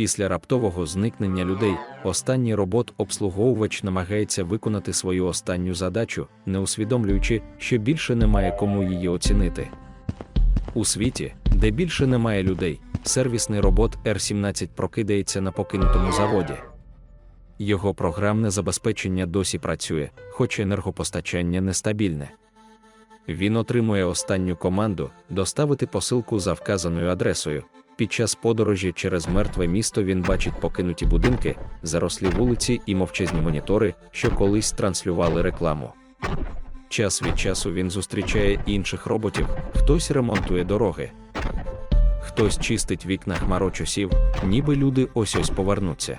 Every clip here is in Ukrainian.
Після раптового зникнення людей, останній робот-обслуговувач намагається виконати свою останню задачу, не усвідомлюючи, що більше немає кому її оцінити. У світі, де більше немає людей, сервісний робот R17 прокидається на покинутому заводі. Його програмне забезпечення досі працює, хоч енергопостачання нестабільне. Він отримує останню команду доставити посилку за вказаною адресою. Під час подорожі через мертве місто він бачить покинуті будинки, зарослі вулиці і мовчазні монітори, що колись транслювали рекламу. Час від часу він зустрічає інших роботів, хтось ремонтує дороги, хтось чистить вікна хмарочосів, ніби люди ось ось повернуться.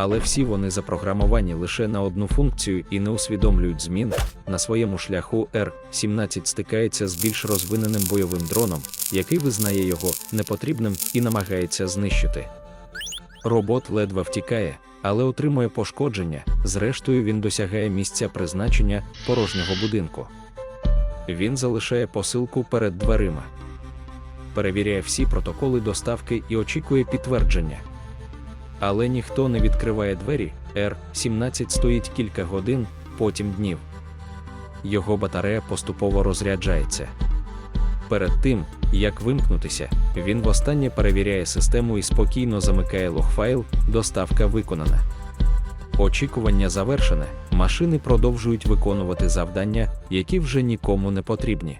Але всі вони запрограмовані лише на одну функцію і не усвідомлюють змін. На своєму шляху R-17 стикається з більш розвиненим бойовим дроном, який визнає його непотрібним і намагається знищити. Робот ледве втікає, але отримує пошкодження. Зрештою, він досягає місця призначення порожнього будинку. Він залишає посилку перед дверима, перевіряє всі протоколи доставки і очікує підтвердження. Але ніхто не відкриває двері. R-17 стоїть кілька годин, потім днів. Його батарея поступово розряджається. Перед тим, як вимкнутися, він востаннє перевіряє систему і спокійно замикає логфайл, доставка виконана. Очікування завершене, машини продовжують виконувати завдання, які вже нікому не потрібні.